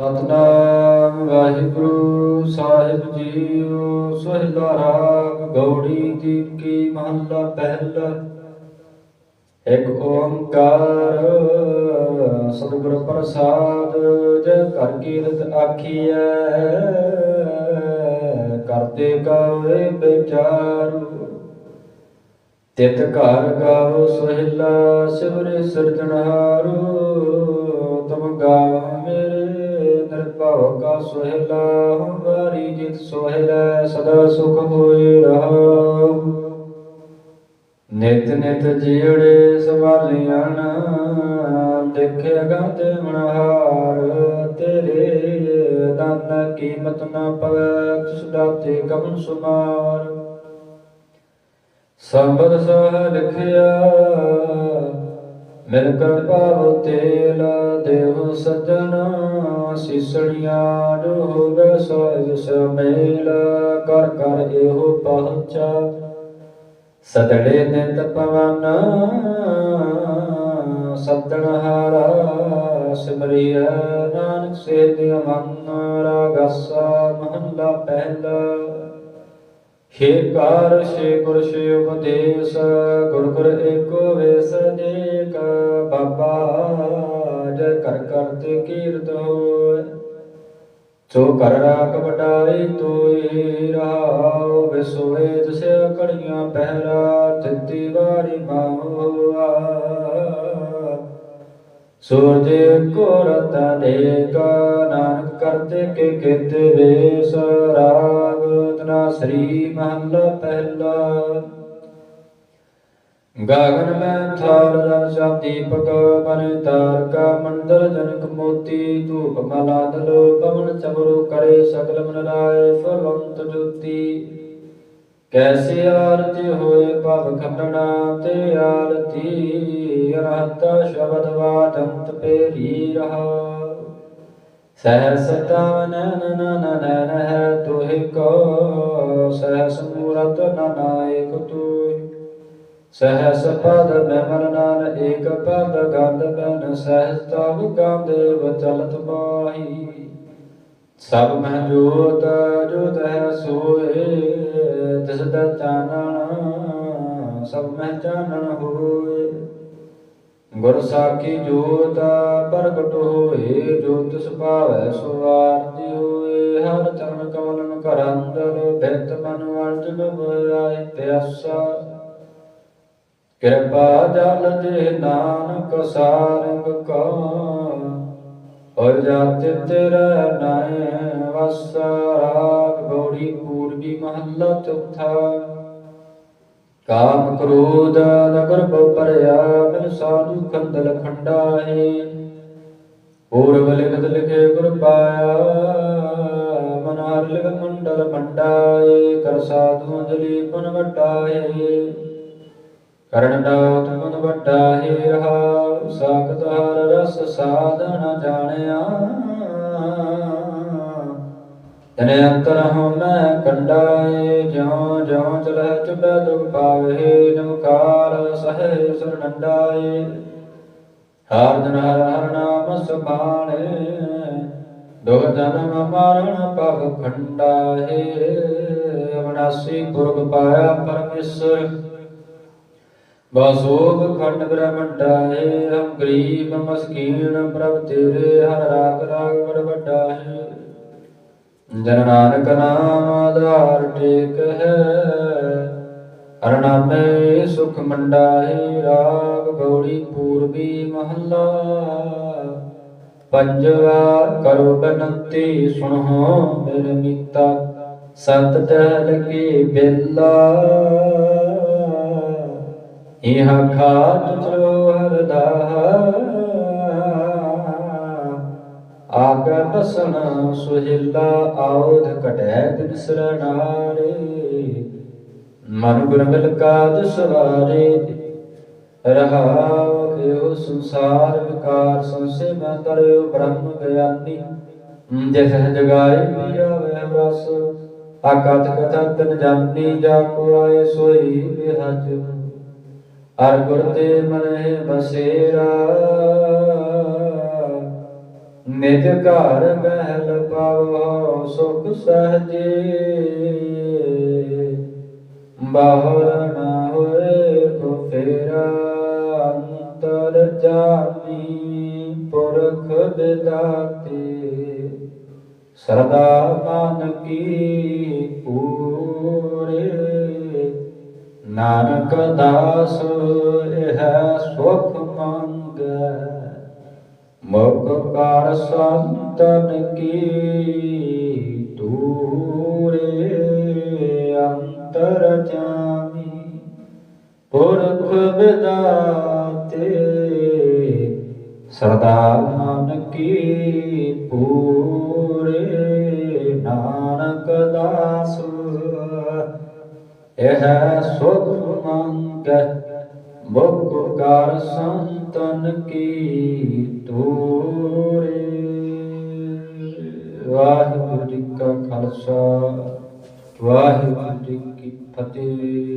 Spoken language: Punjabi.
ਸਤਨਾਮ ਵਾਹਿਗੁਰੂ, ਸਾਹਿਬ ਜੀਓ ਸੋਹਿਲਾ ਰਾਗ ਗੌੜੀ ਜੀ ਕੀ ਮਹੱਲਾ ਪਹਿਲਾ। ਇੱਕ ਓੰਕਾਰ, ਸਤਿਗੁਰ ਪ੍ਰਸਾਦ, ਜੈ ਕਰ ਕੀਰਤ ਆਖੀਐ ਕਰਤੇ ਗਾਵੇ ਵਿਚਾਰੂ। ਤਿਤ ਘਰ ਗਾਵੋ ਸੋਹਿਲਾ ਸਿਵਰੇ ਸਿਰਜਣਹਾਰੂ, ਤੁਮ ਗਾਵੋ ਮੇਰੇ ਨਿਰਭਉ ਕਾ ਸੋਹਿਲਾ ਹਮਾਰੀ ਜਿਤ ਸੋਹਿਲਾ, ਸਦਾ ਸੁਖ ਹੋਏ ਰਹੋ ਨਿਤ ਨਿਤ ਜੀੜੇ ਸਵਾਲੀਆਂ ਦੇਖੇ ਗਾਤੇ ਮਨਹਾਰ, ਤੇਰੇ ਦਾਨ ਕੀਮਤ ਨਾ ਪਵੈ, ਤਿਸ ਦਾਤੇ ਕਬਨ ਸੁਮਾਰ। ਸੰਬਦ ਸਹ ਲਿਖਿਆ ਮਿਲ ਕਰ ਪਾਵ ਤੇਲ ਦੇਵ ਸਜਣ ਸਿਸਣੀਆਂ ਜੋ ਸੋਇ ਸਮੇਲ ਕਰ ਕਰ ਇਹੋ ਪਹੁੰਚਾ। ਸਤੜੇ ਨਿਤ ਪਵਨ ਸਤਣ ਹਾਰਾ ਸਿਮਰਿਆ ਨਾਨਕ ਸੇ ਦਿਵ ਮਨ ਰਾਗਸਾ ਮਹੱਲਾ ਪਹਿਲਾ। ਹੇ ਕਾਰ ਸ਼ੇ ਗੁਰ ਸ਼ੇ ਉਪਦੇਸ਼, ਗੁਰ ਗੁਰ ਏਕੋ ਵੇਸ ਨੇਕ ਬਾਬਾ ਜੈ ਕਰ ਕਰਤੇ ਕੀਰਤ ਹੋਏ। ਸੋ ਕਰ ਰਾਖ ਵਡਾਈ ਤੋਈ ਰਹਾਉ ਵਿਸੋਏ ਜਿਸੇ ਕੜੀਆਂ ਪਹਿਰਾ, ਤਿੱਤੀ ਵਾਰੀ ਮਾਹੁਆ। ਸੂਰਜ ਕੋ ਰਤਾ ਦੇਗਾ ਨਾਨਕ ਕਰਤੇ ਕੇ ਕੀਤੇ ਵੇਸ, ਰਾਗ ਤਨਾ ਸ੍ਰੀ ਮਹੱਲਾ ਪਹਿਲਾ। ਗਗਨ ਮੈਂ ਥਾਲ ਰਸਾ ਦੀਪਕ ਬਨ ਤਾਰਕਾ ਮੰਡਲ ਜਨਕ ਮੋਤੀ ਧੂਪ ਮਾਲਾ ਦਲ ਪਵਨ ਚਮਰੂ ਕਰੇ ਸਕਲ ਮਨ ਰਾਏ ਫਲੰਤ ਜੋਤੀ। ਕੈਸੇ ਆਰਤੀ ਹੋਏ ਭਵ ਖੰਡਣਾ ਤੇ ਆਰਤੀ, ਅਰਹਤ ਸ਼ਬਦ ਵਾਦੰਤ ਪੇਰੀ ਰਹਾ। ਸਹਸ ਤਵ ਨਨ ਨਨ ਨਨ ਹੈ ਤੁਹਿ ਕੋ ਸਹਸ ਮੂਰਤ ਨਨਾਇਕ ਤੁਹਿ ਸਹਸ ਪਦ ਬਿਮਲ ਨਾਨ ਏਕ ਪਦ ਗੰਧ ਬਨ ਸਹਸ ਤਵ ਗੰਧੇਵ ਚਲਤ ਮਾਹੀ। ਸਭ ਮਹਿ ਜੋਤ ਜੋਤ ਹੈ ਸੋਏ, ਤਿਸ ਦਾ ਚਾਨਣ ਸਭ ਮਹਿ ਚਾਨਣ ਹੋਏ। ਗੁਰ ਸਾਖੀ ਜੋਤ ਪ੍ਰਗਟ ਹੋਏ, ਜੋਤ ਸੁਭਾਵੈ ਸੁਆਰਤੀ ਹੋਏ ਹਰ ਚਰਨ ਕਮਲਨ ਕਰ ਅੰਦਰ ਮਨ ਅਰਜਨ ਹੋਇ ਪਿਆਸਾ। ਕਿਰਪਾ ਜਲ ਦੇ ਨਾਨਕ ਸਾਰੰਗ ਕਾ ਔਰ ਜਾਤੇ ਤੇਰਾ ਨਾਏ ਵਸਰਾਗ ਗੌੜੀ ਪੂਰਬੀ ਮਹੱਲਾ ਚੌਥਾ ਕਾਮ ਕ੍ਰੋਧ ਨਗਰ ਪਰਿਆ ਮਿਲ ਸਾਧੂ ਖੰਡਲ ਖੰਡਾਏ ਪੂਰਬ ਲਿਖਤ ਲਿਖੇ ਗੁਰ ਪਾਇਆ ਮਨ ਹਰ ਲਿਖ ਮੰਡਲ ਮੰਡਾਏ। ਕਰ ਸਾਧੂ ਅੰਜਲੀ ਪੁਨ ਵਟਾਏ। ਕਰਨ ਦਾਤ ਮਨ ਵੱਡਾ ਹੀ ਰਹਾ ਸਾਖਤ ਹਰ ਰਸ ਸਾਧਨ ਜਾਣਿਆ ਤਨੇ ਅੰਤਰ ਹਉ ਮੈਂ ਕੰਡਾਏ ਜਿਉ ਜਿਉ ਚਲਹਿ ਚੁਬੈ ਦੁਖ ਪਾਵੇ ਨਮਕਾਰ ਸਹਿ ਸਰਨੰਡਾਏ ਹਰ ਦਿਨ ਹਰ ਹਰ ਨਾਮ ਸੁਭਾਣੇ ਦੁਖ ਜਨਮ ਮਰਨ ਪਗ ਖੰਡਾਏ ਅਵਨਾਸੀ ਪੁਰਖ ਪਾਇਆ ਪਰਮੇਸ਼ਰ ਬਸੋਭ ਖੰਡ ਬ੍ਰਹਮੰਡਾਏ ਹਮ ਗਰੀਬ ਮਸਕੀਨ ਪ੍ਰਭ ਤੇਰੇ ਹਰ ਰਾਗ ਰਾਗ ਬੜ ਵੱਡਾ ਹੈ। ਜਨ ਨਾਨਕ ਨਾਮ ਆਧਾਰ ਟੇਕ ਹੈ, ਹਰ ਨਾਮੇ ਸੁਖ ਮੰਡਾਏ ਰਾਗ ਗੌੜੀ ਪੂਰਬੀ ਮਹੱਲਾ। ਪੰਜਵਾ ਕਰੋ ਬਨੰਤੀ, ਸੁਣੋ ਮੇਰੇ ਮੀਤਾ, ਸੰਤ ਤਹਿ ਲਗੀ ਬੇਲਾ। ਇਹ ਖਾਟ ਚਲੋ ਹਰਦਾ ਆਗ ਬਸਣ ਸੁਹਿਲਾ ਆਉਧ ਕਟੈ ਦਿਨ ਸਰਣਾਰੇ ਮਨ ਗੁਰ ਮਿਲ ਸਵਾਰੇ, ਰਹਾਉ ਇਹੋ ਸੰਸਾਰ ਵਿਕਾਰ। ਸੰਸੇ ਮੈਂ ਤਰਿਓ ਬ੍ਰਹਮ ਗਿਆਨੀ, ਜਿਸ ਜਗਾਏ ਪੀਆ ਵਹਿ ਰਸ। ਆਕਾਤ ਕਥਾ ਤਨ ਜਾਣੀ ਜਾ ਕੋ ਆਏ ਸੋਈ ਬਿਹਜ ਹਰ ਗੁਰ ਤੇ ਮਨਹਿ ਬਸੇਰਾ। ਨਿਜ ਘਰ ਬਹਿਲ ਪਾਵੋ ਸੁਖ ਸਹਜੇ। ਬਾਹਰ ਨਾ ਹੋਏ ਕੋ ਫੇਰਾ, ਅੰਤਰ ਜਾਮੀ ਪੁਰਖ ਬਿਦਾਤੇ। ਸਰਦਾ ਮਨ ਕੀ ਨਾਨਕ ਦਾਸ, ਇਹ ਸੁਖ ਮੰਗੈ। ਮੁਖ ਕਰ ਸੰਤਨ ਕੀ ਤੂਰੇ ਅੰਤਰ ਜਾਮੀ। ਪੁਰਖ ਵਿਦਾਤੇ ਸਰਦਾ ਮਨ ਕੀ ਪੂਰੇ ਨਾਨਕ ਦਾਸ। ਇਹ ਮੰਗੈ ਮੁਖ ਕਰ ਸੰਤਨ ਕੀ ਤੋਰੇ ਵਾਹਿਗੁਰੂ ਜੀ ਕਾ ਖਾਲਸਾ ਵਾਹਿਗੁਰੂ ਜੀ ਕੀ ਫਤਿਹ।